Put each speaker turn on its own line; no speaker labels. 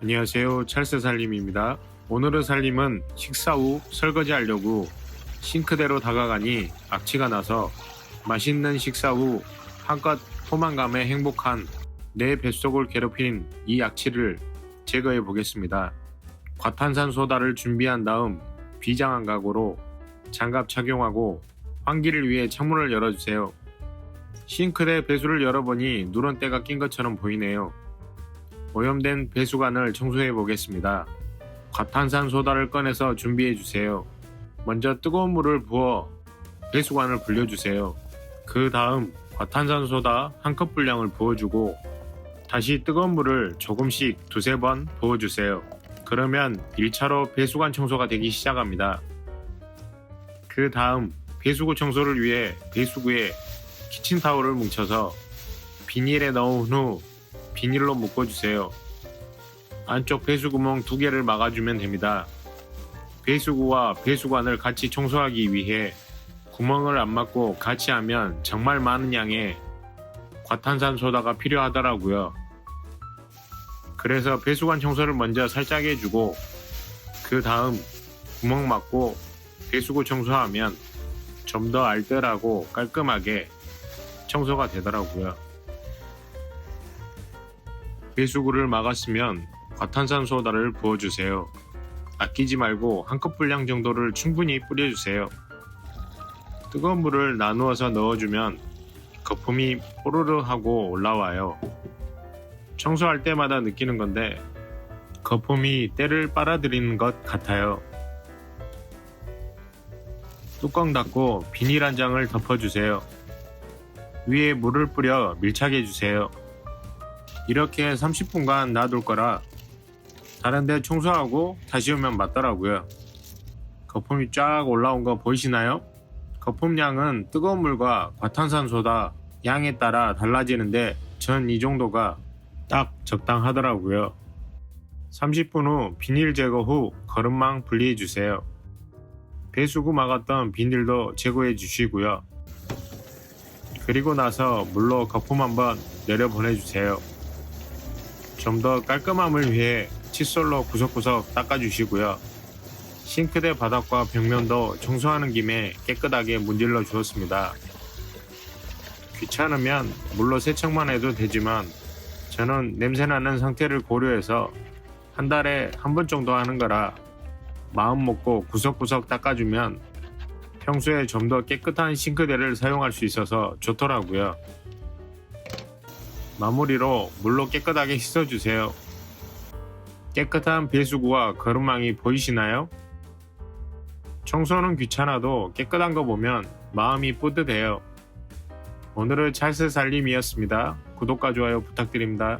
안녕하세요. 찰스 살림입니다. 오늘의 살림은 식사 후 설거지 하려고 싱크대로 다가가니 악취가 나서 맛있는 식사 후 한껏 포만감에 행복한 내 뱃속을 괴롭힌 이 악취를 제거해 보겠습니다. 과탄산 소다를 준비한 다음 비장한 각오로 장갑 착용하고 환기를 위해 창문을 열어주세요. 싱크대 배수를 열어보니 누런 때가 낀 것처럼 보이네요. 오염된 배수관을 청소해 보겠습니다. 과탄산 소다를 꺼내서 준비해 주세요. 먼저 뜨거운 물을 부어 배수관을 불려주세요. 그 다음 과탄산 소다 한 컵 분량을 부어주고 다시 뜨거운 물을 조금씩 두세 번 부어주세요. 그러면 1차로 배수관 청소가 되기 시작합니다. 그 다음 배수구 청소를 위해 배수구에 키친타올을 뭉쳐서 비닐에 넣은 후 비닐로 묶어주세요. 안쪽 배수구멍 두 개를 막아주면 됩니다. 배수구와 배수관을 같이 청소하기 위해 구멍을 안 막고 같이 하면 정말 많은 양의 과탄산 소다가 필요하더라고요. 그래서 배수관 청소를 먼저 살짝 해주고 그 다음 구멍 막고 배수구 청소하면 좀 더 알뜰하고 깔끔하게 청소가 되더라고요. 배수구를 막았으면 과탄산 소다를 부어주세요. 아끼지 말고 한 컵 분량 정도를 충분히 뿌려주세요. 뜨거운 물을 나누어서 넣어주면 거품이 포르르 하고 올라와요. 청소할 때마다 느끼는 건데 거품이 때를 빨아들이는 것 같아요. 뚜껑 닫고 비닐 한 장을 덮어주세요. 위에 물을 뿌려 밀착해 주세요. 이렇게 30분간 놔둘 거라 다른데 청소하고 다시 오면 맞더라고요. 거품이 쫙 올라온 거 보이시나요? 거품량은 뜨거운 물과 과탄산소다 양에 따라 달라지는데 전 이 정도가 딱 적당하더라고요. 30분 후 비닐 제거 후 거름망 분리해 주세요. 배수구 막았던 비닐도 제거해 주시고요. 그리고 나서 물로 거품 한번 내려 보내주세요. 좀 더 깔끔함을 위해 칫솔로 구석구석 닦아주시고요. 싱크대 바닥과 벽면도 청소하는 김에 깨끗하게 문질러 주었습니다. 귀찮으면 물로 세척만 해도 되지만 저는 냄새나는 상태를 고려해서 한 달에 한 번 정도 하는 거라 마음 먹고 구석구석 닦아주면 평소에 좀 더 깨끗한 싱크대를 사용할 수 있어서 좋더라고요. 마무리로 물로 깨끗하게 씻어주세요. 깨끗한 배수구와 거름망이 보이시나요? 청소는 귀찮아도 깨끗한 거 보면 마음이 뿌듯해요. 오늘은 찰스 살림이었습니다. 구독과 좋아요 부탁드립니다.